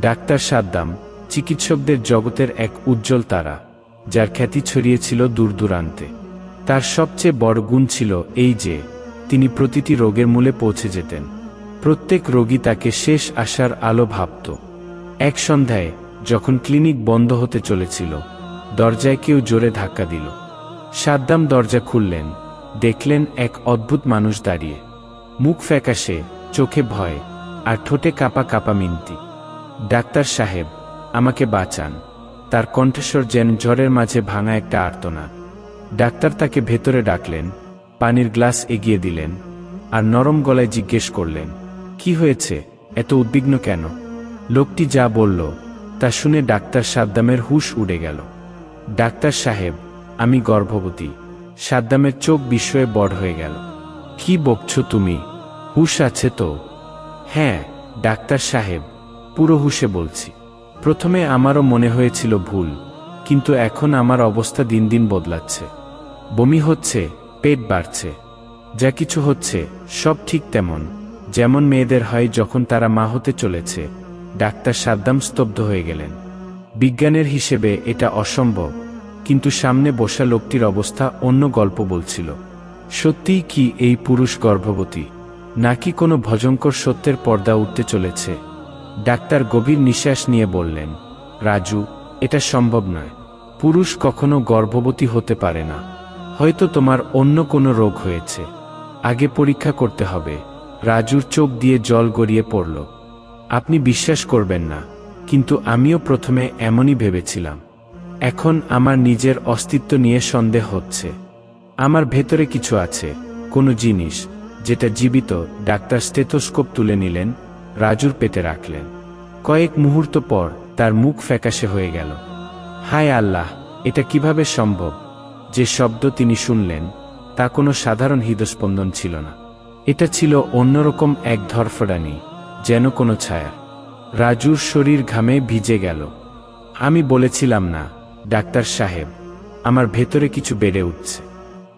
Doctor Saddam, চিকিৎসকদের জগতের এক উজ্জ্বল তারা, যার খ্যাতি ছড়িয়েছিল দূর দূরান্তে। তার সবচেয়ে বড় গুণ ছিল এই যে, তিনি প্রতিটি রোগের মূলে পৌঁছে যেতেন। প্রত্যেক রোগী তাকে শেষ আসার আলো ভাবত। এক সন্ধ্যায়, যখন ক্লিনিক বন্ধ হতে চলেছিল, দরজায় কেউ জোরে ধাক্কা দিল। সাদ্দাম দরজা খুললেন, দেখলেন এক অদ্ভুত মানুষ দাঁড়িয়ে। মুখ ফ্যাকাশে, চোখে ভয়, আর ঠোঁটে কাপা কাপা মিনতি। ডাক্তার সাহেব, আমাকে বাঁচান। তার কণ্ঠস্বর যেন জ্বরের মাঝে ভাঙা একটা আর্তনাদ ডাক্তার তাকে ভেতরে ডাকলেন, পানির গ্লাস এগিয়ে দিলেন, আর নরম গলায় জিজ্ঞেস করলেন, কি হয়েছে? এত উদ্বিগ্ন কেন? লোকটি যা বলল, তা শুনে ডাক্তার সাদ্দামের হুশ উড়ে গেল। ডাক্তার সাহেব, আমি গর্ভবতী। সাদ্দামের চোখ বিস্ময়ে বড় হয়ে গেল। কি বকছ তুমি? হুশ আছে তো? হ্যাঁ ডাক্তার সাহেব। পুরো হুশে বলছি। প্রথমে আমারও মনে হয়েছিল ভুল, কিন্তু এখন আমার অবস্থা দিন দিন বদলাচ্ছে। বমি হচ্ছে, পেট বাড়ছে। যা কিছু হচ্ছে, সব ঠিক তেমন। যেমন মেয়েদের হয় যখন তারা মা হতে চলেছে, ডাক্তার সাদ্দাম স্তব্ধ হয়ে গেলেন। বিজ্ঞানের হিসেবে এটা অসম্ভব, কিন্তু সামনে বসা লোকটির অবস্থা অন্য গল্প বলছিল। সত্যিই কি এই পুরুষ গর্ভবতী? নাকি কোনো ভজঙ্কর সত্যের পর্দা উঠতে চলেছে? ডাক্তার গভীর নিঃশ্বাস নিয়ে বললেন, রাজু, এটা সম্ভব নয়। পুরুষ কখনো গর্ভবতী হতে পারে না। হয়তো তোমার অন্য কোনো রোগ হয়েছে। আগে পরীক্ষা করতে হবে। রাজুর চোখ দিয়ে জল গড়িয়ে পড়ল। আপনি বিশ্বাস করবেন না, কিন্তু আমিও প্রথমে এমনই ভেবেছিলাম। এখন আমার নিজের অস্তিত্ব নিয়ে সন্দেহ হচ্ছে। আমার ভেতরে কিছু আছে, কোনো জিনিস, যেটা জীবিত ডাক্তার স্টেথোস্কোপ তুলে নিলেন রাজুর পেটে রাখলেন। কয়েক মুহূর্ত পর তার মুখ ফ্যাকাশে হয়ে গেল। হায় আল্লাহ, এটা কীভাবে সম্ভব? যে শব্দ তিনি শুনলেন, তা কোনো সাধারণ হৃদস্পন্দন ছিল না। এটা ছিল অন্যরকম এক ধরফড়ানি, যেন কোনো ছায়া। রাজুর শরীর ঘামে ভিজে গেল। আমি বলেছিলাম না, ডাক্তার সাহেব, আমার ভেতরে কিছু বেড়ে উঠছে।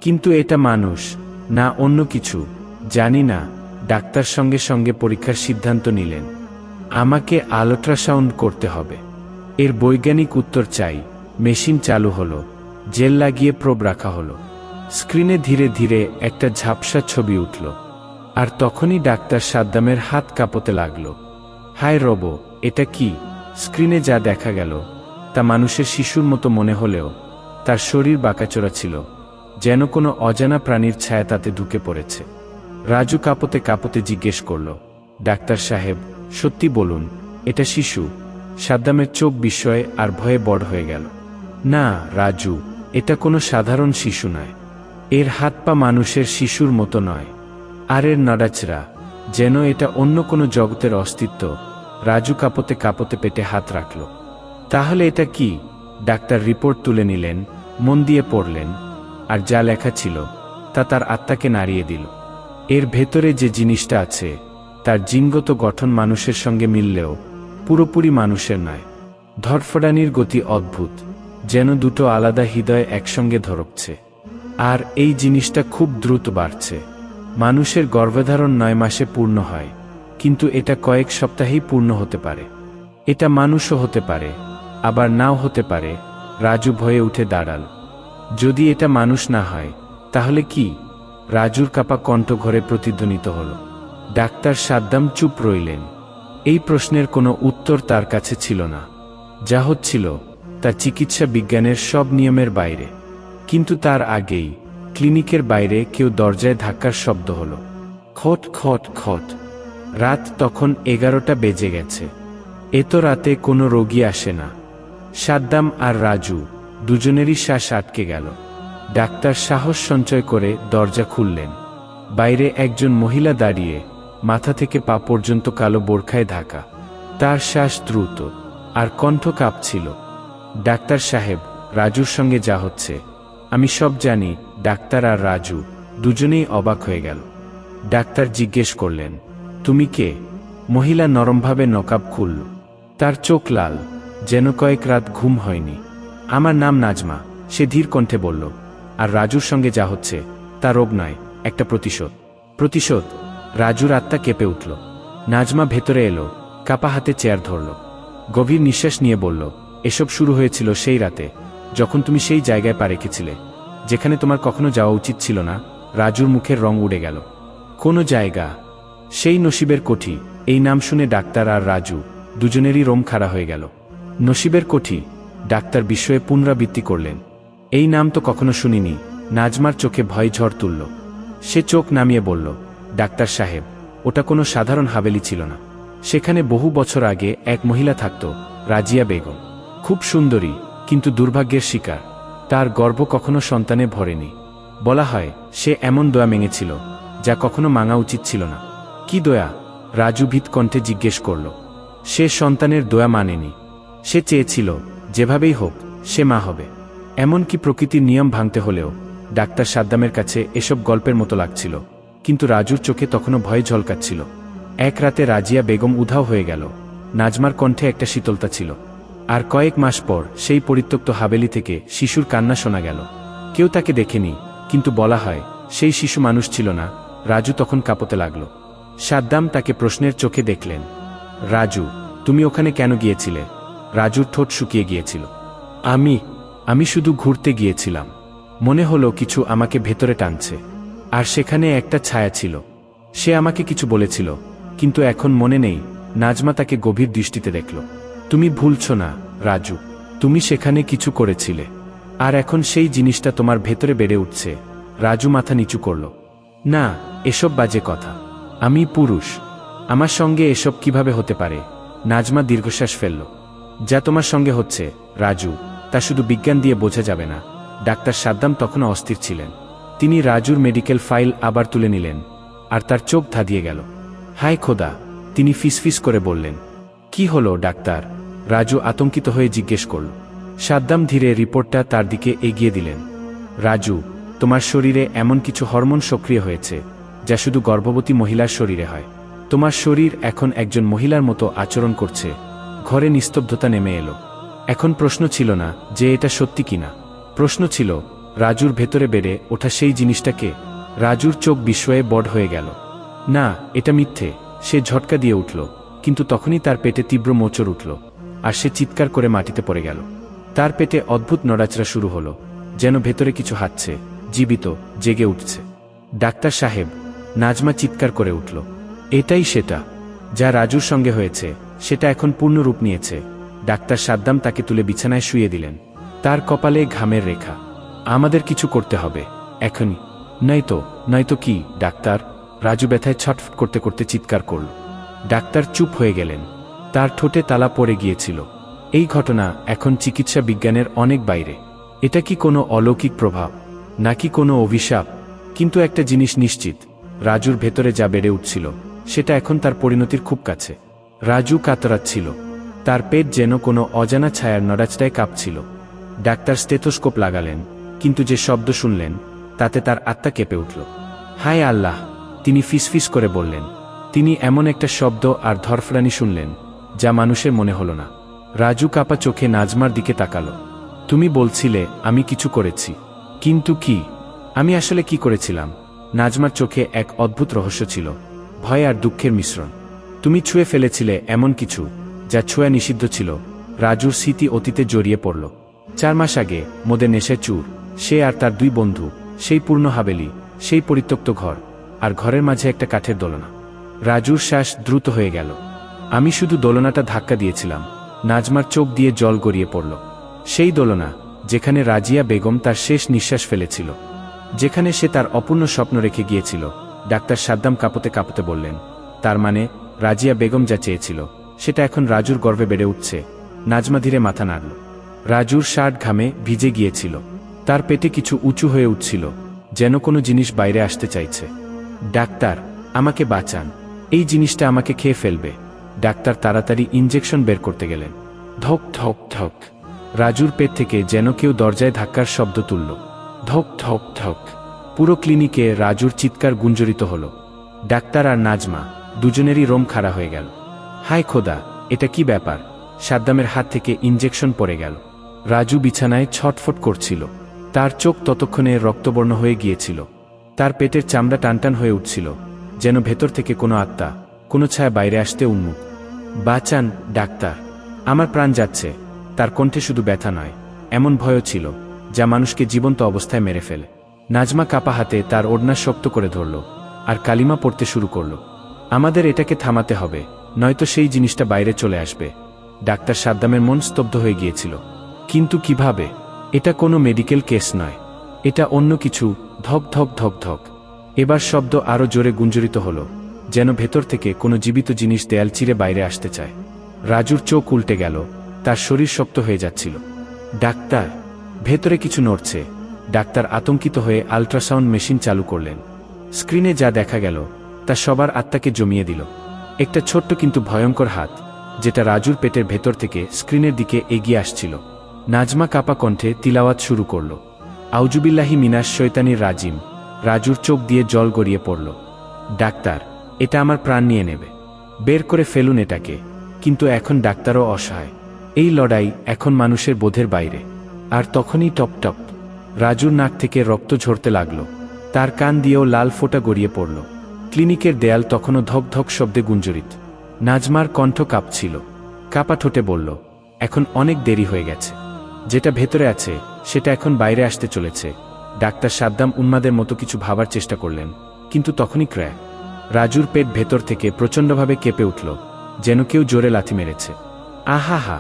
কিন্তু এটা মানুষ, না অন্য কিছু, জানি না ডাক্তার সঙ্গে সঙ্গে পরীক্ষার সিদ্ধান্ত নিলেন। আমাকে আলট্রাসাউন্ড করতে হবে। এর বৈজ্ঞানিক উত্তর চাই। মেশিন চালু হলো। জেল লাগিয়ে প্রোব রাখা হলো। স্ক্রিনে ধীরে ধীরে একটা ঝাপসা ছবি উঠল। আর তখনই ডাক্তার সাদ্দামের হাত কাঁপতে লাগল। হায় রব, এটা কি? স্ক্রিনে যা দেখা গেল, তা মানুষের শিশুর মতো মনে হলেও তার শরীর বাঁকাচোরা ছিল। যেন কোনো অজানা প্রাণীর ছায়া তাতে ঢুকে পড়েছে। রাজু কাপতে কাপতে জিজ্ঞেস করল, ডাক্তার সাহেব, সত্যি বলুন, এটা শিশু? সাদ্দামের চোখ বিস্ময়ে আর ভয়ে বড় হয়ে গেল। না, রাজু, এটা কোনো সাধারণ শিশু নয়। এর হাত পা মানুষের শিশুর মতো নয়। আর এর নড়াচড়া, যেন এটা অন্য কোনো জগতের অস্তিত্ব? রাজু কাপতে কাপতে পেটে হাত রাখল। তাহলে এটা কি? ডাক্তার রিপোর্ট তুলে নিলেন, মন দিয়ে পড়লেন, আর যা লেখা ছিল, তা তার আত্মাকে নাড়িয়ে দিল। এর ভেতরে যে জিনিসটা আছে, তার জিনগত গঠন মানুষের সঙ্গে মিললেও, পুরোপুরি মানুষের নয়। ধরফড়ানির গতি অদ্ভুত, যেন দুটো আলাদা হৃদয় একসঙ্গে ধরকছে। আর এই জিনিসটা খুব দ্রুত বাড়ছে। মানুষের গর্ভধারণ নয় মাসে পূর্ণ হয়, কিন্তু এটা কয়েক সপ্তাহেই পূর্ণ হতে পারে। এটা মানুষও হতে পারে, আবার নাও হতে পারে, রাজু ভয়ে উঠে দাঁড়াল। যদি এটা মানুষ না হয়, তাহলে কি? রাজুর কাপা কণ্ঠ ঘরে প্রতিধ্বনিত হল। ডাক্তার সাদ্দাম চুপ রইলেন। এই প্রশ্নের কোনো উত্তর তার কাছে ছিল না। যা হচ্ছিল তা চিকিৎসা বিজ্ঞানের সব নিয়মের বাইরে। কিন্তু তার আগেই ক্লিনিকের বাইরে কেউ দরজায় ধাক্কার শব্দ হল। খট খট খট। রাত তখন এগারোটা বেজে গেছে। এত রাতে কোনো রোগী আসে না। সাদ্দাম আর রাজু দুজনেরই শ্বাস আটকে গেল। ডাক্তার সাহস সঞ্চয় করে দরজা খুললেন। বাইরে একজন মহিলা দাঁড়িয়ে মাথা থেকে পা পর্যন্ত কালো বোরখায় ঢাকা। তার শ্বাস দ্রুত আর কণ্ঠ কাঁপছিল। ডাক্তার সাহেব, রাজুর সঙ্গে যা হচ্ছে। আমি সব জানি, ডাক্তার আর রাজু দুজনেই অবাক হয়ে গেল। ডাক্তার জিজ্ঞেস করলেন, তুমি কে? মহিলা নরমভাবে নকাব খুলল। তার চোখ লাল, যেন কয়েক রাত ঘুম হয়নি। আমার নাম নাজমা, সে ধীর কণ্ঠে বলল। আর রাজুর সঙ্গে যা হচ্ছে, তা রোগ নয়, একটা প্রতিশোধ। প্রতিশোধ, রাজুর আত্মা কেঁপে উঠল। নাজমা ভেতরে এলো, কাপা হাতে চেয়ার ধরল। গভীর নিঃশ্বাস নিয়ে বলল, এসব শুরু হয়েছিল সেই রাতে, যখন তুমি সেই জায়গায় পা রেখেছিলে, যেখানে তোমার কখনো যাওয়া উচিত ছিল না, রাজুর মুখের রং উড়ে গেল। কোনো জায়গা, সেই নসিবের কোঠি, এই নাম শুনে ডাক্তার আর রাজু, দুজনেরই রোম খাড়া হয়ে গেল। নসিবের কোঠি, ডাক্তার বিস্ময়ে পুনরাবৃত্তি করলেন। এই নাম তো কখনো শুনিনি। নাজমার চোখে ভয় ঝড় তুলল। সে চোখ নামিয়ে বলল, ডাক্তার সাহেব, ওটা কোনো সাধারণ হাবেলি ছিল না। সেখানে বহু বছর আগে এক মহিলা থাকত, রাজিয়া বেগম। খুব সুন্দরী, কিন্তু দুর্ভাগ্যের শিকার। তার গর্ভ কখনো সন্তানে ভরেনি। বলা হয়, সে এমন দয়া মেঙেছিল, যা কখনো মাঙা উচিত ছিল না। কি দয়া? রাজু ভীত কণ্ঠে জিজ্ঞেস করল। সে সন্তানের দয়া মানেনি। সে চেয়েছিল, যেভাবেই হোক, সে মা হবে। এমনকি প্রকৃতির নিয়ম ভাঙতে হলেও, ডাক্তার সাদ্দামের কাছে এসব গল্পের মতো লাগছিল, কিন্তু রাজুর চোখে তখনও ভয় ঝলকাচ্ছিল। এক রাতে রাজিয়া বেগম উধাও হয়ে গেল, নাজমার কণ্ঠে একটা শীতলতা ছিল। আর কয়েক মাস পর সেই পরিত্যক্ত হাবেলি থেকে শিশুর কান্না শোনা গেল। কেউ তাকে দেখেনি, কিন্তু বলা হয়, সেই শিশু মানুষ ছিল না, রাজু তখন কাঁপতে লাগল। সাদ্দাম তাকে প্রশ্নের চোখে দেখলেন। রাজু, তুমি ওখানে কেন গিয়েছিলে? রাজুর ঠোঁট শুকিয়ে গিয়েছিল। আমি আমি শুধু ঘুরতে গিয়েছিলাম। মনে হলো কিছু আমাকে ভেতরে টানছে। আর সেখানে একটা ছায়া ছিল। সে আমাকে কিছু বলেছিল, কিন্তু এখন মনে নেই, নাজমা তাকে গভীর দৃষ্টিতে দেখল। তুমি ভুলছ না, রাজু। তুমি সেখানে কিছু করেছিলে। আর এখন সেই জিনিসটা তোমার ভেতরে বেড়ে উঠছে। রাজু মাথা নিচু করল। না, এসব বাজে কথা। আমি পুরুষ। আমার সঙ্গে এসব কীভাবে হতে পারে? নাজমা দীর্ঘশ্বাস ফেলল। যা তোমার সঙ্গে হচ্ছে, রাজু। তা শুধু বিজ্ঞান দিয়ে বোঝা যাবে না, ডাক্তার সাদ্দাম তখনও অস্থির ছিলেন। তিনি রাজুর মেডিকেল ফাইল আবার তুলে নিলেন, আর তার চোখ ধাঁধিয়ে গেল। হায় খোদা, তিনি ফিসফিস করে বললেন, কি হলো, ডাক্তার? রাজু আতঙ্কিত হয়ে জিজ্ঞেস করল। সাদ্দাম ধীরে রিপোর্টটা তার দিকে এগিয়ে দিলেন। রাজু, তোমার শরীরে এমন কিছু হরমোন সক্রিয় হয়েছে, যা শুধু গর্ভবতী মহিলার শরীরে হয়। তোমার শরীর এখন একজন মহিলার মতো আচরণ করছে। ঘরে নিস্তব্ধতা নেমে এলো। এখন প্রশ্ন ছিল না যে এটা সত্যি কিনা। প্রশ্ন ছিল, রাজুর ভেতরে বেড়ে ওঠা সেই জিনিসটাকে রাজুর চোখ বিস্ময়ে বড় হয়ে গেল। না, এটা মিথ্যে। সে ঝটকা দিয়ে উঠল, কিন্তু তখনই তার পেটে তীব্র মোচড় উঠল, আর সে চিৎকার করে মাটিতে পড়ে গেল। তার পেটে অদ্ভুত নড়াচড়া শুরু হলো, যেন ভেতরে কিছু হাঁটছে, জীবিত, জেগে উঠছে। ডাক্তার সাহেব, নাজমা চিৎকার করে উঠল, এটাই সেটা, যা রাজুর সঙ্গে হয়েছে, সেটা এখন পূর্ণ রূপ নিয়েছে। ডাক্তার সাদ্দাম তাকে তুলে বিছানায় শুয়ে দিলেন। তার কপালে ঘামের রেখা। আমাদের কিছু করতে হবে। এখনই। নয়তো নয়তো কি, ডাক্তার? রাজু ব্যথায় ছটফট করতে করতে চিৎকার করল। ডাক্তার চুপ হয়ে গেলেন। তার ঠোঁটে তালা পড়ে গিয়েছিল। এই ঘটনা এখন চিকিৎসা বিজ্ঞানের অনেক বাইরে। এটা কি কোনো অলৌকিক প্রভাব, নাকি কোনো অভিশাপ? কিন্তু একটা জিনিস নিশ্চিত, রাজুর ভেতরে যা বেড়ে উঠছিল, সেটা এখন তার পরিণতির খুব কাছে। রাজু কাতরাচ্ছিল। তার পেট যেন কোনো অজানা ছায়ার নড়াচড়ায় কাঁপছিল। ডাক্তার স্টেথোস্কোপ লাগালেন, কিন্তু যে শব্দ শুনলেন, তাতে তার আত্মা কেঁপে উঠল। হায় আল্লাহ, তিনি ফিসফিস করে বললেন, তিনি এমন একটা শব্দ আর ধরফরানি শুনলেন, যা মানুষের মনে হল না। রাজু কাপা চোখে নাজমার দিকে তাকালো। তুমি বলছিলে, আমি কিছু করেছি। কিন্তু কি? আমি আসলে কি করেছিলাম? নাজমার চোখে এক অদ্ভুত রহস্য ছিল, ভয় আর দুঃখের মিশ্রণ। তুমি ছুঁয়ে ফেলেছিলে এমন কিছু যা ছোঁয়া নিষিদ্ধ ছিল, রাজুর স্মৃতি অতীতে জড়িয়ে পড়ল। চার মাস আগে মোদে নেশে চুর, সে আর তার দুই বন্ধু, সেই পূর্ণ হাবেলি, সেই পরিত্যক্ত ঘর, আর ঘরের মাঝে একটা কাঠের দোলনা। রাজুর শ্বাস দ্রুত হয়ে গেল। আমি শুধু দোলনাটা ধাক্কা দিয়েছিলাম, নাজমার চোখ দিয়ে জল গড়িয়ে পড়ল। সেই দোলনা, যেখানে রাজিয়া বেগম তার শেষ নিঃশ্বাস ফেলেছিল, যেখানে সে তার অপূর্ণ স্বপ্ন রেখে গিয়েছিল, ডাক্তার সাদ্দাম কাঁপতে কাঁপতে বললেন, তার মানে রাজিয়া বেগম যা চেয়েছিল সেটা এখন রাজুর গর্ভে বেড়ে উঠছে। নাজমা ধীরে মাথা নাড়ল। রাজুর শার্ট ঘামে ভিজে গিয়েছিল। তার পেটে কিছু উঁচু হয়ে উঠছিল, যেন কোনো জিনিস বাইরে আসতে চাইছে। ডাক্তার, আমাকে বাঁচান। এই জিনিসটা আমাকে খেয়ে ফেলবে। ডাক্তার তাড়াতাড়ি ইঞ্জেকশন বের করতে গেলেন। ধক ধক ধক। রাজুর পেট থেকে যেন কেউ দরজায় ধাক্কার শব্দ তুলল। ধক ধক ধক। পুরো ক্লিনিকে রাজুর চিৎকার গুঞ্জরিত হল। ডাক্তার আর নাজমা, দুজনেরই রোম খাড়া হয়ে গেল। হায় খোদা, এটা কি ব্যাপার? সাদ্দামের হাত থেকে ইঞ্জেকশন পড়ে গেল। রাজু বিছানায় ছটফট করছিল। তার চোখ ততক্ষণে রক্তবর্ণ হয়ে গিয়েছিল। তার পেটের চামড়া টানটান হয়ে উঠছিল, যেন ভেতর থেকে কোনো আত্মা, কোনো ছায়া বাইরে আসতে উন্মুখ বাঁচান, ডাক্তার। আমার প্রাণ যাচ্ছে। তার কণ্ঠে শুধু ব্যথা নয়, এমন ভয়ও ছিল, যা মানুষকে জীবন্ত অবস্থায় মেরে ফেলে। নাজমা কাপা হাতে তার ওড়না শক্ত করে ধরল, আর কালিমা পড়তে শুরু করল। আমাদের এটাকে থামাতে হবে। নয়তো সেই জিনিসটা বাইরে চলে আসবে। ডাক্তার সাদ্দামের মন স্তব্ধ হয়ে গিয়েছিল। কিন্তু কীভাবে? এটা কোনো মেডিকেল কেস নয়। এটা অন্য কিছু, ধক ধক ধক ধক। এবার শব্দ আরও জোরে গুঞ্জরিত হল, যেন ভেতর থেকে কোনো জীবিত জিনিস দেয়াল চিরে বাইরে আসতে চায়। রাজুর চোখ উল্টে গেল, তার শরীর শক্ত হয়ে যাচ্ছিল। ডাক্তার, ভেতরে কিছু নড়ছে। ডাক্তার আতঙ্কিত হয়ে আল্ট্রাসাউন্ড মেশিন চালু করলেন। স্ক্রিনে যা দেখা গেল, তা সবার আত্মাকে জমিয়ে দিল। একটা ছোট্ট কিন্তু ভয়ঙ্কর হাত, যেটা রাজুর পেটের ভেতর থেকে স্ক্রিনের দিকে এগিয়ে আসছিল। নাজমা কাপা কণ্ঠে তিলাওয়াত শুরু করল। আউজুবিল্লাহি মিনাস শৈতানির রাজিম। রাজুর চোখ দিয়ে জল গড়িয়ে পড়ল। ডাক্তার, এটা আমার প্রাণ নিয়ে নেবে। বের করে ফেলুন এটাকে। কিন্তু এখন ডাক্তারও অসহায়। এই লড়াই এখন মানুষের বোধের বাইরে। আর তখনই টপ টপ। রাজুর নাক থেকে রক্ত ঝরতে লাগল। তার কান দিয়েও লাল ফোঁটা গড়িয়ে পড়ল। ক্লিনিকের দেয়াল তখনও ধক ধক শব্দে গুঞ্জরিত। নাজমার কণ্ঠ কাঁপছিল। কাপা ঠোঁটে বলল, এখন অনেক দেরি হয়ে গেছে। যেটা ভেতরে আছে, সেটা এখন বাইরে আসতে চলেছে। ডাক্তার সাদ্দাম উন্মাদের মতো কিছু ভাবার চেষ্টা করলেন, কিন্তু তখনই ক্র্যাক। রাজুর পেট ভেতর থেকে প্রচণ্ডভাবে কেঁপে উঠল, যেন কেউ জোরে লাথি মেরেছে। আহা হা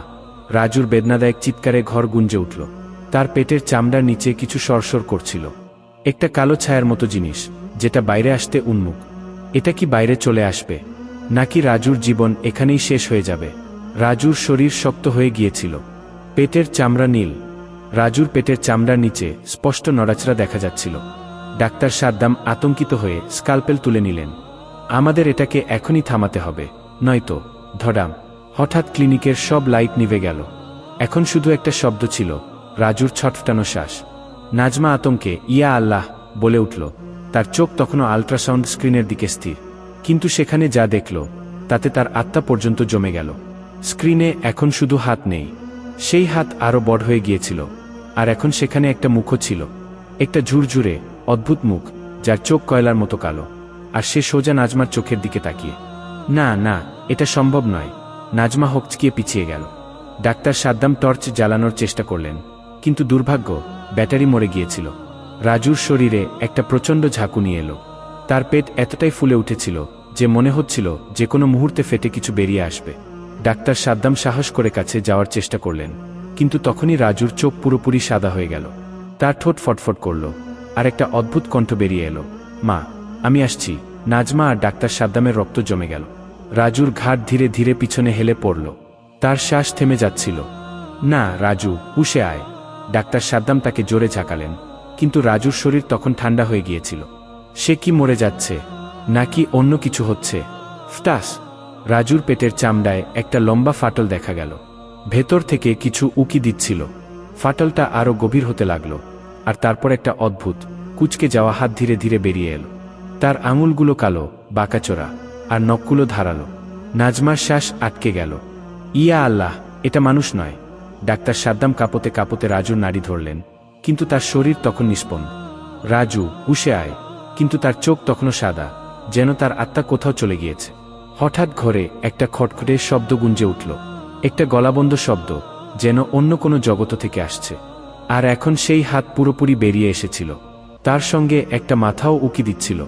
রাজুর বেদনাদায়ক চিৎকারে ঘর গুঞ্জে উঠল। তার পেটের চামড়ার নিচে কিছু সরসর করছিল। একটা কালো ছায়ার মতো জিনিস, যেটা বাইরে আসতে উন্মুখ এটা কি বাইরে চলে আসবে? নাকি রাজুর জীবন এখানেই শেষ হয়ে যাবে? রাজুর শরীর শক্ত হয়ে গিয়েছিল। পেটের চামড়া নীল। রাজুর পেটের চামড়ার নিচে স্পষ্ট নড়াচড়া দেখা যাচ্ছিল। ডাক্তার সাদ্দাম আতঙ্কিত হয়ে স্কালপেল তুলে নিলেন। আমাদের এটাকে এখনই থামাতে হবে। নয়তো, ধডাম। হঠাৎ ক্লিনিকের সব লাইট নিভে গেল। এখন শুধু একটা শব্দ ছিল, রাজুর ছটফটানো শ্বাস। নাজমা আতঙ্কে, ইয়া আল্লাহ, বলে উঠল। তার চোখ তখনও আল্ট্রাসাউন্ড স্ক্রিনের দিকে স্থির। কিন্তু সেখানে যা দেখল, তাতে তার আত্মা পর্যন্ত জমে গেল। স্ক্রিনে এখন শুধু হাত নেই। সেই হাত আরও বড় হয়ে গিয়েছিল। আর এখন সেখানে একটা মুখও ছিল। একটা ঝুরঝুরে, অদ্ভুত মুখ, যার চোখ কয়লার মতো কালো। আর সে সোজা নাজমার চোখের দিকে তাকিয়ে। না না, এটা সম্ভব নয়। নাজমা হকচকিয়ে পিছিয়ে গেল। ডাক্তার সাদ্দাম টর্চ জ্বালানোর চেষ্টা করলেন। কিন্তু দুর্ভাগ্য, ব্যাটারি মরে গিয়েছিল। রাজুর শরীরে একটা প্রচণ্ড ঝাঁকুনি এলো। তার পেট এতটাই ফুলে উঠেছিল যে মনে হচ্ছিল যে কোনো মুহূর্তে ফেটে কিছু বেরিয়ে আসবে। ডাক্তার সাদ্দাম সাহস করে কাছে যাওয়ার চেষ্টা করলেন, কিন্তু তখনই রাজুর চোখ পুরোপুরি সাদা হয়ে গেল। তার ঠোঁট ফটফট করল, আর একটা অদ্ভুত কণ্ঠ বেরিয়ে এলো, মা, আমি আসছি। নাজমা আর ডাক্তার সাদ্দামের রক্ত জমে গেল। রাজুর ঘাট ধীরে ধীরে পিছনে হেলে পড়ল। তার শ্বাস থেমে যাচ্ছিল। না, রাজু উষে আয়। ডাক্তার সাদ্দাম তাকে জোরে ঝাঁকালেন। কিন্তু রাজুর শরীর তখন ঠান্ডা হয়ে গিয়েছিল। সে কি মরে যাচ্ছে, নাকি অন্য কিছু হচ্ছে? ফটাস! রাজুর পেটের চামড়ায় একটা লম্বা ফাটল দেখা গেল। ভেতর থেকে কিছু উকি দিচ্ছিল। ফাটলটা আরও গভীর হতে লাগল, আর তারপর একটা অদ্ভুত, কুচকে যাওয়া হাত ধীরে ধীরে বেরিয়ে এলো। তার আঙুলগুলো কালো, বাঁকাচোরা, আর নখগুলো ধারালো। নাজমার শ্বাস আটকে গেল। ইয়া আল্লাহ, এটা মানুষ নয়। ডাক্তার সাদ্দাম কাপতে কাপতে রাজুর নাড়ি ধরলেন। কিন্তু তার শরীর তখন নিষ্পন্ন রাজু উষে আয়। কিন্তু তার চোখ তখনও সাদা, যেন তার আত্মা কোথাও চলে গিয়েছে। হঠাৎ ঘরে একটা খটখটে শব্দ গুঞ্জে উঠল। একটা গলাবন্ধ শব্দ, যেন অন্য কোনো জগত থেকে আসছে। আর এখন সেই হাত পুরোপুরি বেরিয়ে এসেছিল। তার সঙ্গে একটা মাথাও উকি দিচ্ছিল।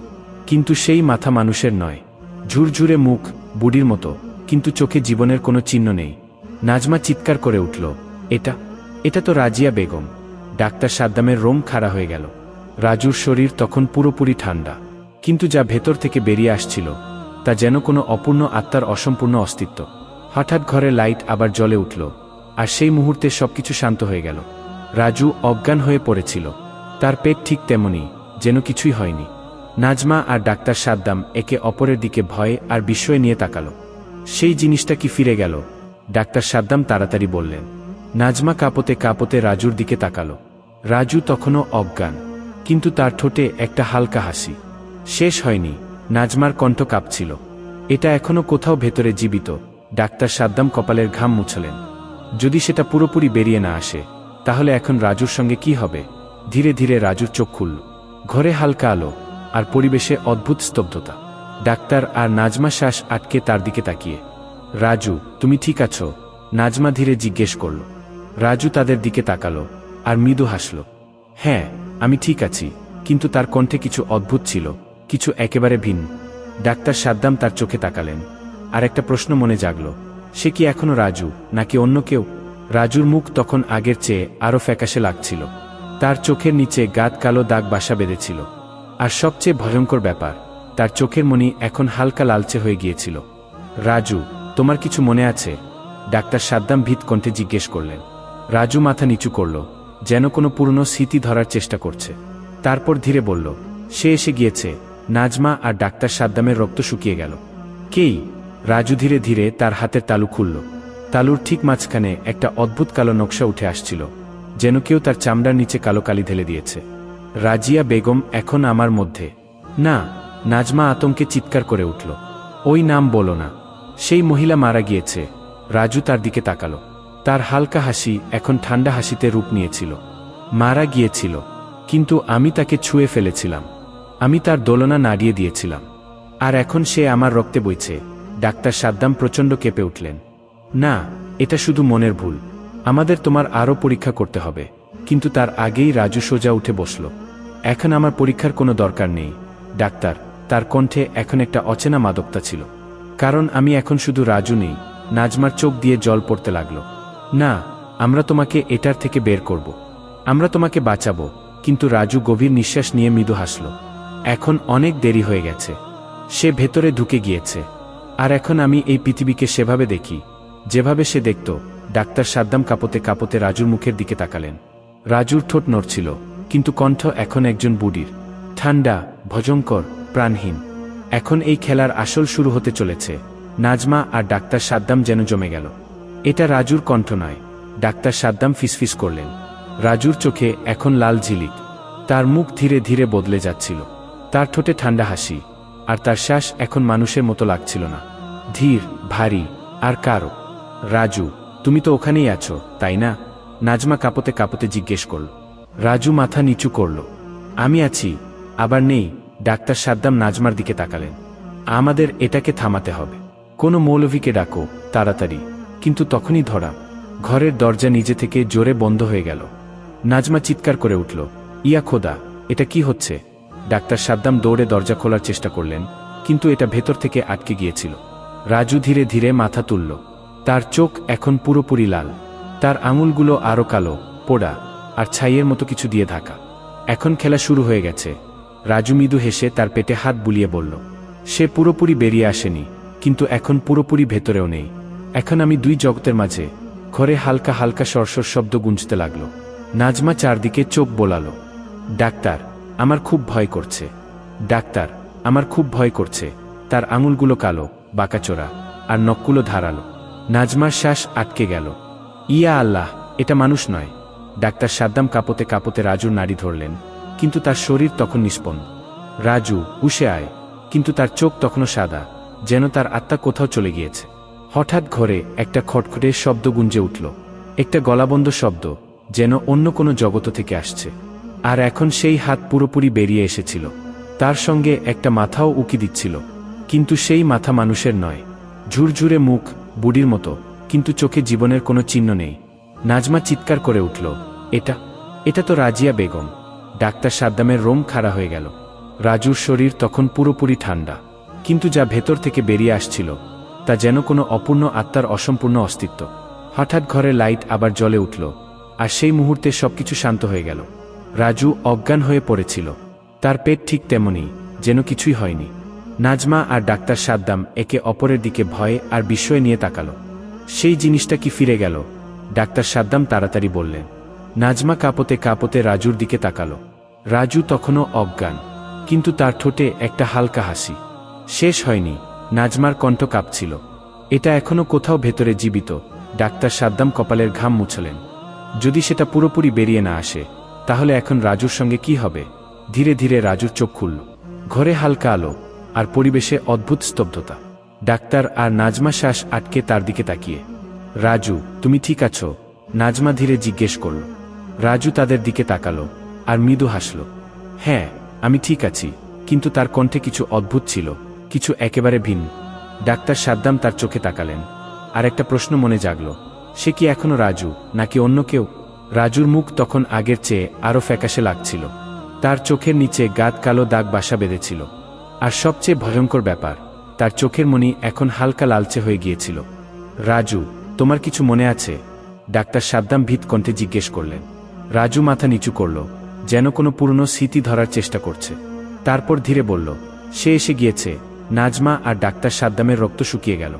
কিন্তু সেই মাথা মানুষের নয়। ঝুরঝুরে মুখ, বুড়ির মতো, কিন্তু চোখে জীবনের কোনো চিহ্ন নেই। নাজমা চিৎকার করে উঠল, এটা এটা তো রাজিয়া বেগম। ডাক্তার সাদ্দামের রোম খাড়া হয়ে গেল। রাজুর শরীর তখন পুরোপুরি ঠান্ডা। কিন্তু যা ভেতর থেকে বেরিয়ে আসছিল, তা যেন কোনো অপূর্ণ আত্মার অসম্পূর্ণ অস্তিত্ব। হঠাৎ ঘরে লাইট আবার জলে উঠল, আর সেই মুহূর্তে সবকিছু শান্ত হয়ে গেল। রাজু অজ্ঞান হয়ে পড়েছিল। তার পেট ঠিক তেমনি যেন কিছুই হয়নি। নাজমা আর ডাক্তার সাদ্দাম একে অপরের দিকে ভয় আর বিস্ময় নিয়ে তাকালো। সেই জিনিসটা কি ফিরে গেল? ডাক্তার সাদ্দাম তাড়াতাড়ি বললেন নাজমা কাপতে কাপতে রাজুর দিকে তাকালো। রাজু তখনও অজ্ঞান, কিন্তু তার ঠোঁটে একটা হালকা হাসি। শেষ হয়নি, নাজমার কণ্ঠ কাঁপছিল। এটা এখনও কোথাও ভেতরে জীবিত, ডাক্তার সাদ্দাম কপালের ঘাম মুছলেন। যদি সেটা পুরোপুরি বেরিয়ে না আসে, তাহলে এখন রাজুর সঙ্গে কি হবে? ধীরে ধীরে রাজুর চোখ খুলল। ঘরে হালকা আলো, আর পরিবেশে অদ্ভুত স্তব্ধতা। ডাক্তার আর নাজমা শ্বাস আটকে তার দিকে তাকিয়ে। রাজু, তুমি ঠিক আছো? নাজমা ধীরে জিজ্ঞেস করল। রাজু তাদের দিকে তাকালো, আর মৃদু হাসল। হ্যাঁ আমি ঠিক আছি, কিন্তু তার কণ্ঠে কিছু অদ্ভুত ছিল, কিছু একেবারে ভিন্ন। ডাক্তার সাদ্দাম তার চোখে তাকালেন, আর একটা প্রশ্ন মনে জাগল, সে কি এখনও রাজু, নাকি অন্য কেউ? রাজুর মুখ তখন আগের চেয়ে আরও ফ্যাকাশে লাগছিল। তার চোখের নিচে গাত কালো দাগ বাসা বেঁধেছিল। আর সবচেয়ে ভয়ঙ্কর ব্যাপার, তার চোখের মনি এখন হালকা লালচে হয়ে গিয়েছিল। রাজু, তোমার কিছু মনে আছে? ডাক্তার সাদ্দাম ভিত কণ্ঠে জিজ্ঞেস করলেন। রাজু মাথা নিচু করল, যেন কোনো পুরনো স্মৃতি ধরার চেষ্টা করছে। তারপর ধীরে বলল, সে এসে গিয়েছে, নাজমা আর ডাক্তার সাদ্দামের রক্ত শুকিয়ে গেল। কেই? রাজু ধীরে ধীরে তার হাতের তালু খুলল। তালুর ঠিক মাঝখানে একটা অদ্ভুত কালো নকশা উঠে আসছিল, যেন কেউ তার চামড়ার নিচে কালো কালি ঢেলে দিয়েছে। রাজিয়া বেগম এখন আমার মধ্যে। না, নাজমা আতঙ্কে চিৎকার করে উঠল। ওই নাম বলো না। সেই মহিলা মারা গিয়েছে। রাজু তার দিকে তাকালো। তার হালকা হাসি এখন ঠান্ডা হাসিতে রূপ নিয়েছিল। মারা গিয়েছিল, কিন্তু আমি তাকে ছুঁয়ে ফেলেছিলাম। আমি তার দোলনা নাড়িয়ে দিয়েছিলাম। আর এখন সে আমার রক্তে বইছে। ডাক্তার সাদ্দাম প্রচণ্ড কেঁপে উঠলেন। না, এটা শুধু মনের ভুল। আমাদের তোমার আরও পরীক্ষা করতে হবে। কিন্তু তার আগেই রাজু সোজা উঠে বসল। এখন আমার পরীক্ষার কোনো দরকার নেই। ডাক্তার, তার কণ্ঠে এখন একটা অচেনা মাদকতা ছিল। কারণ আমি এখন শুধু রাজু নেই। নাজমার চোখ দিয়ে জল পড়তে লাগল। না, আমরা তোমাকে এটার থেকে বের করব। আমরা তোমাকে বাঁচাবো, কিন্তু রাজু গভীর নিঃশ্বাস নিয়ে মৃদু হাসল। এখন অনেক দেরি হয়ে গেছে। সে ভেতরে ঢুকে গিয়েছে। আর এখন আমি এই পৃথিবীকে সেভাবে দেখি। যেভাবে সে দেখত, ডাক্তার সাদ্দাম কাপতে কাপতে রাজুর মুখের দিকে তাকালেন। রাজুর ঠোঁট নড়ছিল, কিন্তু কণ্ঠ এখন একজন বুড়ির। ঠান্ডা ভজঙ্কর, প্রাণহীন। এখন এই খেলার আসল শুরু হতে চলেছে। নাজমা আর ডাক্তার সাদ্দাম যেন জমে গেল। এটা রাজুর কণ্ঠ নয়, ডাক্তার সাদ্দাম ফিসফিস করলেন। রাজুর চোখে এখন লাল ঝিলিক, তার মুখ ধীরে ধীরে বদলে যাচ্ছিল। তার ঠোঁটে ঠান্ডা হাসি, আর তার শ্বাস এখন মানুষের মতো লাগছিল না। ধীর, ভারী, আর কারও। রাজু, তুমি তো ওখানেই আছো, তাই না? নাজমা কাপতে কাপতে জিজ্ঞেস করল। রাজু মাথা নিচু করল। আমি আছি, আবার নেই, ডাক্তার সাদ্দাম নাজমার দিকে তাকালেন। আমাদের এটাকে থামাতে হবে। কোনো মৌলভীকে ডাকো, তাড়াতাড়ি। কিন্তু তখনই ধরা। ঘরের দরজা নিজে থেকে জোরে বন্ধ হয়ে গেল। নাজমা চিৎকার করে উঠল, ইয়া খোদা, এটা কি হচ্ছে? ডাক্তার সাদ্দাম দৌড়ে দরজা খোলার চেষ্টা করলেন, কিন্তু এটা ভেতর থেকে আটকে গিয়েছিল। রাজু ধীরে ধীরে মাথা তুলল, তার চোখ এখন পুরোপুরি লাল, তার আঙুলগুলো আরও কালো, পোড়া, আর ছাইয়ের মতো কিছু দিয়ে ঢাকা। এখন খেলা শুরু হয়ে গেছে। রাজু মৃদু হেসে তার পেটে হাত বুলিয়ে বলল, সে পুরোপুরি বেরিয়ে আসেনি, কিন্তু এখন পুরোপুরি ভেতরেও নেই। এখন আমি দুই জগতের মাঝে, ঘরে হালকা হালকা সরসর শব্দ গুঞ্জতে লাগল। নাজমা চারদিকে চোখ বোলালো। ডাক্তার, আমার খুব ভয় করছে। ডাক্তার, আমার খুব ভয় করছে। তার আঙুলগুলো কালো বাঁকাচোরা আর নখগুলো ধারালো। নাজমার শ্বাস আটকে গেল। ইয়া আল্লাহ, এটা মানুষ নয়। ডাক্তার সাদ্দাম কাপতে কাপতে রাজুর নাড়ি ধরলেন, কিন্তু তার শরীর তখন নিষ্পন্ন রাজু উষে আয়। কিন্তু তার চোখ তখনও সাদা, যেন তার আত্মা কোথাও চলে গিয়েছে। হঠাৎ ঘরে একটা খটখটে শব্দ গুঞ্জে উঠল। একটা গলাবন্ধ শব্দ, যেন অন্য কোনো জগত থেকে আসছে। আর এখন সেই হাত পুরোপুরি বেরিয়ে এসেছিল। তার সঙ্গে একটা মাথাও উকি দিচ্ছিল। কিন্তু সেই মাথা মানুষের নয়। ঝুরঝুরে মুখ, বুড়ির মতো, কিন্তু চোখে জীবনের কোনো চিহ্ন নেই। নাজমা চিৎকার করে উঠল, এটা এটা তো রাজিয়া বেগম। ডাক্তার সাদ্দামের রোম খাড়া হয়ে গেল। রাজুর শরীর তখন পুরোপুরি ঠান্ডা। কিন্তু যা ভেতর থেকে বেরিয়ে আসছিল তা যেন কোনো অপূর্ণ আত্মার অসম্পূর্ণ অস্তিত্ব। হঠাৎ ঘরে লাইট আবার জলে উঠল, আর সেই মুহূর্তে সবকিছু শান্ত হয়ে গেল। রাজু অজ্ঞান হয়ে পড়েছিল। তার পেট ঠিক তেমনই, যেন কিছুই হয়নি। নাজমা আর ডাক্তার সাদ্দাম একে অপরের দিকে ভয়ে আর বিস্ময়ে নিয়ে তাকালো। সেই জিনিসটা কি ফিরে গেল? ডাক্তার সাদ্দাম তাড়াতাড়ি বললেন। নাজমা কাপতে কাপতে রাজুর দিকে তাকালো। রাজু তখনও অজ্ঞান, কিন্তু তার ঠোঁটে একটা হালকা হাসি। শেষ হয়নি। নাজমার কণ্ঠ কাঁপছিল। এটা এখনও কোথাও ভেতরে জীবিত, ডাক্তার সাদ্দাম কপালের ঘাম মুছলেন। যদি সেটা পুরোপুরি বেরিয়ে না আসে, তাহলে এখন রাজুর সঙ্গে কি হবে? ধীরে ধীরে রাজুর চোখ খুলল। ঘরে হালকা আলো, আর পরিবেশে অদ্ভুত স্তব্ধতা। ডাক্তার আর নাজমা শ্বাস আটকে তার দিকে তাকিয়ে। রাজু, তুমি ঠিক আছো? নাজমা ধীরে জিজ্ঞেস করল। রাজু তাদের দিকে তাকালো, আর মৃদু হাসল। হ্যাঁ আমি ঠিক আছি, কিন্তু তার কণ্ঠে কিছু অদ্ভুত ছিল। কিছু একেবারে ভিন্ন। ডাক্তার সাদ্দাম তার চোখে তাকালেন। আর একটা প্রশ্ন মনে জাগল। সে কি এখনও রাজু, নাকি অন্য কেউ? রাজুর মুখ তখন আগের চেয়ে আরও ফ্যাকাশে লাগছিল। তার চোখের নিচে গাদ কালো দাগ বাসা বেঁধেছিল। আর সবচেয়ে ভয়ঙ্কর ব্যাপার, তার চোখের মনি এখন হালকা লালচে হয়ে গিয়েছিল। রাজু, তোমার কিছু মনে আছে? ডাক্তার সাদ্দাম ভিত কণ্ঠে জিজ্ঞেস করলেন। রাজু মাথা নিচু করল, যেন কোনো পুরনো স্মৃতি ধরার চেষ্টা করছে। তারপর ধীরে বলল, সে এসে গিয়েছে। নাজমা আর ডাক্তার সাদ্দামের রক্ত শুকিয়ে গেল।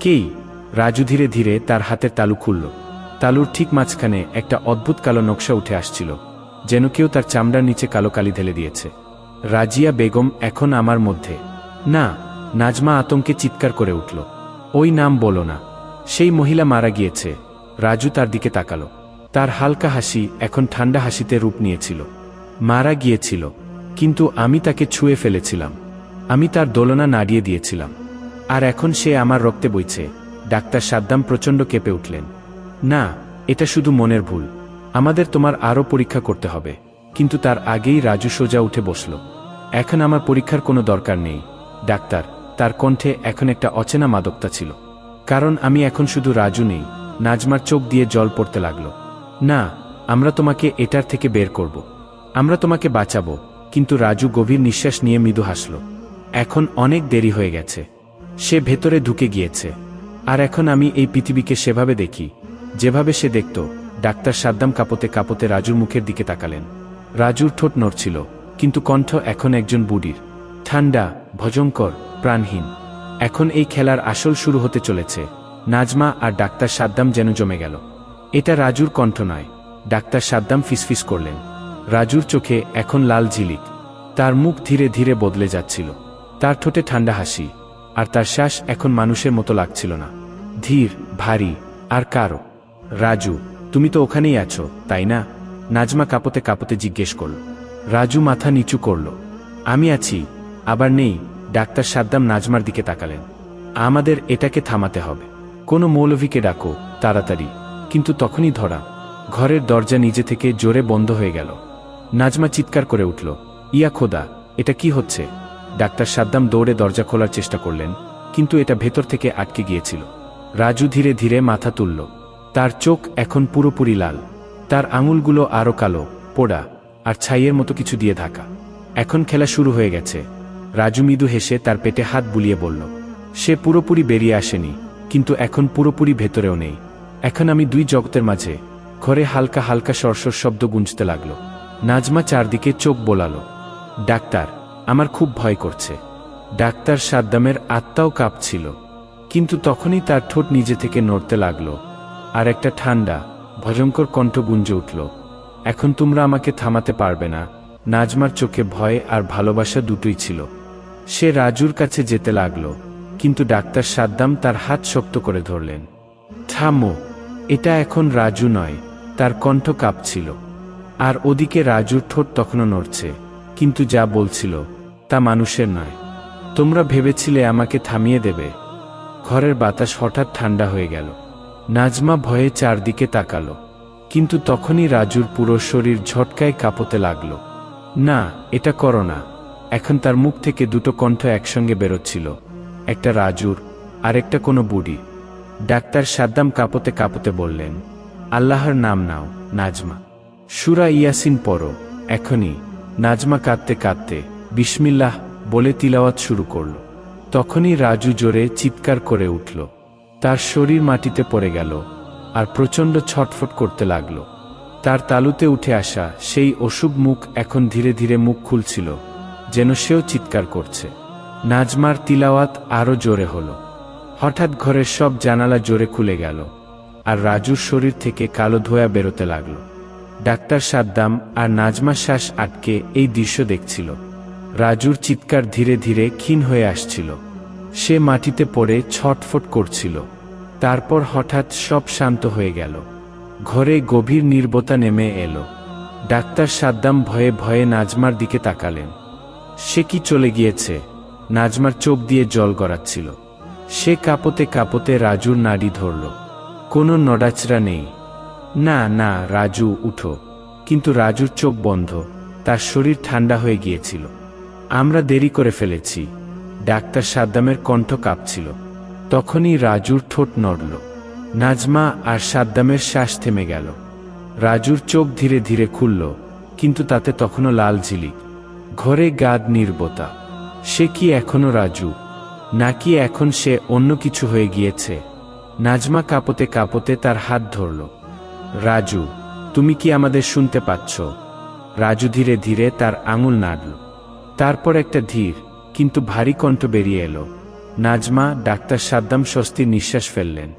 কেই? রাজু ধীরে ধীরে তার হাতের তালু খুলল। তালুর ঠিক মাঝখানে একটা অদ্ভুত কালো নকশা উঠে আসছিল, যেন কেউ তার চামড়ার নিচে কালো কালি ঢেলে দিয়েছে। রাজিয়া বেগম এখন আমার মধ্যে। না, নাজমা আতঙ্কে চিৎকার করে উঠল। ওই নাম বলো না। সেই মহিলা মারা গিয়েছে। রাজু তার দিকে তাকালো। তার হালকা হাসি এখন ঠান্ডা হাসিতে রূপ নিয়েছিল। মারা গিয়েছিল, কিন্তু আমি তাকে ছুঁয়ে ফেলেছিলাম। আমি তার দোলনা নাড়িয়ে দিয়েছিলাম। আর এখন সে আমার রক্তে বইছে। ডাক্তার সাদ্দাম প্রচণ্ড কেঁপে উঠলেন। না, এটা শুধু মনের ভুল। আমাদের তোমার আরও পরীক্ষা করতে হবে। কিন্তু তার আগেই রাজু সোজা উঠে বসল। এখন আমার পরীক্ষার কোনো দরকার নেই। ডাক্তার, তার কণ্ঠে এখন একটা অচেনা মাদকতা ছিল। কারণ আমি এখন শুধু রাজু নেই। নাজমার চোখ দিয়ে জল পড়তে লাগল। না, আমরা তোমাকে এটার থেকে বের করব। আমরা তোমাকে বাঁচাবো। কিন্তু রাজু গভীর নিঃশ্বাস নিয়ে মৃদু হাসল। এখন অনেক দেরি হয়ে গেছে। সে ভেতরে ঢুকে গিয়েছে। আর এখন আমি এই পৃথিবীকে সেভাবে দেখি। যেভাবে সে দেখত, ডাক্তার সাদ্দাম কাপতে কাপতে রাজুর মুখের দিকে তাকালেন। রাজুর ঠোঁট নড়ছিল, কিন্তু কণ্ঠ এখন একজন বুড়ির। ঠান্ডা, ভজঙ্কর, প্রাণহীন। এখন এই খেলার আসল শুরু হতে চলেছে। নাজমা আর ডাক্তার সাদ্দাম যেন জমে গেল। এটা রাজুর কণ্ঠ নয়। ডাক্তার সাদ্দাম ফিসফিস করলেন। রাজুর চোখে এখন লাল ঝিলিক। তার মুখ ধীরে ধীরে বদলে যাচ্ছিল। তার ঠোঁটে ঠান্ডা হাসি, আর তার শ্বাস এখন মানুষের মতো লাগছিল না। ধীর, ভারী, আর কারও। রাজু, তুমি তো ওখানেই আছো, তাই না? নাজমা কাপতে কাপতে জিজ্ঞেস করল। রাজু মাথা নিচু করল। আমি আছি, আবার নেই, ডাক্তার সাদ্দাম নাজমার দিকে তাকালেন। আমাদের এটাকে থামাতে হবে। কোনো মৌলভীকে ডাকো, তাড়াতাড়ি। কিন্তু তখনই ধরা, ঘরের দরজা নিজে থেকে জোরে বন্ধ হয়ে গেল। নাজমা চিৎকার করে উঠল, ইয়া খোদা, এটা কি হচ্ছে? ডাক্তার সাদ্দাম দৌড়ে দরজা খোলার চেষ্টা করলেন, কিন্তু এটা ভেতর থেকে আটকে গিয়েছিল। রাজু ধীরে ধীরে মাথা তুলল। তার চোখ এখন পুরোপুরি লাল। তার আঙুলগুলো আরও কালো, পোড়া, আর ছাইয়ের মতো কিছু দিয়ে ঢাকা। এখন খেলা শুরু হয়ে গেছে। রাজু মৃদু হেসে তার পেটে হাত বুলিয়ে বলল, সে পুরোপুরি বেরিয়ে আসেনি, কিন্তু এখন পুরোপুরি ভেতরেও নেই। এখন আমি দুই জগতের মাঝে। ঘরে হালকা হালকা সরসর শব্দ গুঞ্জতে লাগল। নাজমা চারদিকে চোখ বোলালো। ডাক্তার আমার খুব ভয় করছে। ডাক্তার সাদ্দামের আত্মাও কাঁপছিল। কিন্তু তখনই তার ঠোঁট নিজে থেকে নড়তে লাগল। আর একটা ঠান্ডা, ভয়ঙ্কর কণ্ঠ গুঞ্জে উঠল। এখন তোমরা আমাকে থামাতে পারবে না। নাজমার চোখে ভয় আর ভালোবাসা দুটোই ছিল। সে রাজুর কাছে যেতে লাগল। কিন্তু ডাক্তার সাদ্দাম তার হাত শক্ত করে ধরলেন। থামো, এটা এখন রাজু নয়, তার কণ্ঠ কাঁপছিল। আর ওদিকে রাজুর ঠোঁট তখনও নড়ছে। কিন্তু যা বলছিল, তা মানুষের নয়। তোমরা ভেবেছিলে আমাকে থামিয়ে দেবে। ঘরের বাতাস হঠাৎ ঠান্ডা হয়ে গেল। নাজমা ভয়ে চারদিকে তাকালো। কিন্তু তখনই রাজুর পুরো শরীর ঝটকায় কাঁপতে লাগল। না, এটা করো না। এখন তার মুখ থেকে দুটো কণ্ঠ একসঙ্গে বেরোচ্ছিল। একটা রাজুর আর একটা কোনো বুড়ি। ডাক্তার সাদ্দাম কাঁপতে কাঁপতে বললেন, আল্লাহর নাম নাও, নাজমা। সুরা ইয়াসিন পড়ো, এখনই। নাজমা কাঁদতে কাঁদতে বিসমিল্লাহ বলে তিলাওয়াত শুরু করল। তখনই রাজু জোরে চিৎকার করে উঠল। তার শরীর মাটিতে পড়ে গেল আর প্রচণ্ড ছটফট করতে লাগল। তার তালুতে উঠে আসা সেই অশুভ মুখ এখন ধীরে ধীরে মুখ খুলছিল, যেন সেও চিৎকার করছে। নাজমার তিলাওয়াত আরও জোরে হল। হঠাৎ ঘরের সব জানালা জোরে খুলে গেল আর রাজুর শরীর থেকে কালো ধোয়া বেরোতে লাগল। ডাক্তার সাদ্দাম আর নাজমার শ্বাস আটকে এই দৃশ্য দেখছিল। রাজুর চিৎকার ধীরে ধীরে ক্ষীণ হয়ে আসছিল। সে মাটিতে পড়ে ছটফট করছিল। তারপর হঠাৎ সব শান্ত হয়ে গেল। ঘরে গভীর নির্বতা নেমে এলো। ডাক্তার সাদ্দাম ভয়ে ভয়ে নাজমার দিকে তাকালেন। সে কি চলে গিয়েছে? নাজমার চোখ দিয়ে জল গড়াচ্ছিল। সে কাপতে কাপতে রাজুর নাড়ি ধরল। কোনো নড়াচড়া নেই। না না, রাজু, উঠো। কিন্তু রাজুর চোখ বন্ধ, তার শরীর ঠান্ডা হয়ে গিয়েছিল। আমরা দেরি করে ফেলেছি। ডাক্তার সাদ্দামের কণ্ঠ কাঁপছিল। তখনই রাজুর ঠোঁট নড়ল। নাজমা আর সাদ্দামের শ্বাস থেমে গেল। রাজুর চোখ ধীরে ধীরে খুলল, কিন্তু তাতে তখনও লাল ঝিলিক। ঘরে গাদ নির্বতা। সে কি এখনও রাজু? নাকি এখন সে অন্য কিছু হয়ে গিয়েছে? নাজমা কাপতে কাপতে তার হাত ধরল। রাজু, তুমি কি আমাদের শুনতে পাচ্ছ? রাজু ধীরে ধীরে তার আঙুল নাড়ল। তারপর একটা ধীর, কিন্তু ভারী কণ্ঠ বেরিয়ে এলো। নাজমা, ডাক্তার সাদ্দাম স্বস্তির নিঃশ্বাস ফেললেন।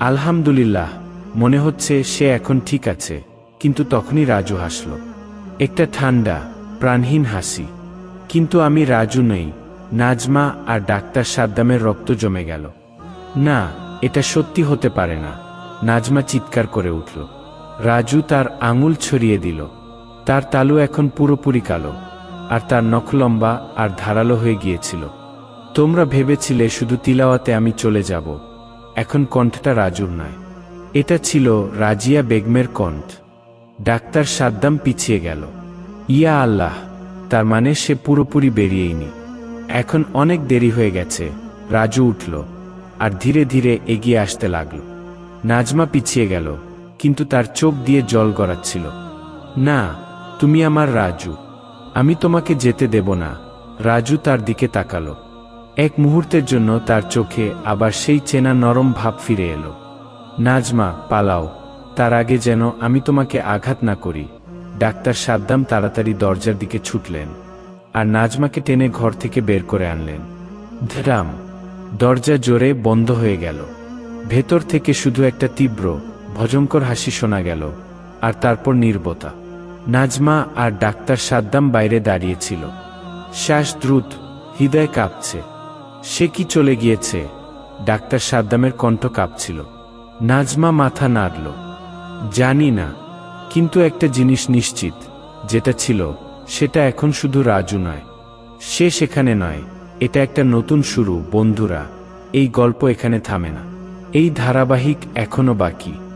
আলহামদুলিল্লাহ, মনে হচ্ছে সে এখন ঠিক আছে, কিন্তু তখনই রাজু হাসল। একটা ঠান্ডা, প্রাণহীন হাসি। কিন্তু আমি রাজু নই, নাজমা আর ডাক্তার সাদ্দামের রক্ত জমে গেল। না, এটা সত্যি হতে পারে না। নাজমা চিৎকার করে উঠল। রাজু তার আঙুল ছড়িয়ে দিল। তার তালু এখন পুরোপুরি কালো, আর তার নখ লম্বা আর ধারালো হয়ে গিয়েছিল। তোমরা ভেবেছিলে শুধু তিলাওয়াতে আমি চলে যাব। এখন কণ্ঠটা রাজুর নয়। এটা ছিল রাজিয়া বেগমের কণ্ঠ। ডাক্তার সাদ্দাম পিছিয়ে গেল। ইয়া আল্লাহ, তার মানে সে পুরোপুরি বেরিয়েইনি। এখন অনেক দেরি হয়ে গেছে। রাজু উঠল, আর ধীরে ধীরে এগিয়ে আসতে লাগল। নাজমা পিছিয়ে গেল, কিন্তু তার চোখ দিয়ে জল গড়াচ্ছিল। না, তুমি আমার রাজু। আমি তোমাকে যেতে দেব না। রাজু তার দিকে তাকালো। এক মুহূর্তের জন্য তার চোখে আবার সেই চেনা নরম ভাব ফিরে এলো। নাজমা, পালাও। তার আগে যেন আমি তোমাকে আঘাত না করি। ডাক্তার সাদ্দাম তাড়াতাড়ি দরজার দিকে ছুটলেন আর নাজমাকে টেনে ঘর থেকে বের করে আনলেন। ধরাম! দরজা জোরে বন্ধ হয়ে গেল। ভেতর থেকে শুধু একটা তীব্র ভজঙ্কর হাসি শোনা গেল, আর তারপর নির্বতা। নাজমা আর ডাক্তার সাদ্দাম বাইরে দাঁড়িয়েছিল। শ্বাস দ্রুত, হৃদয় কাঁপছে। সে কি চলে গিয়েছে? ডাক্তার সাদ্দামের কণ্ঠ কাঁপছিল। নাজমা মাথা নাড়ল। জানি না, কিন্তু একটা জিনিস নিশ্চিত, যেটা ছিল, সেটা এখন শুধু রাজু নয়। সে সেখানে নয়, এটা একটা নতুন শুরু, বন্ধুরা, এই গল্প এখানে থামে না। এই ধারাবাহিক এখনও বাকি।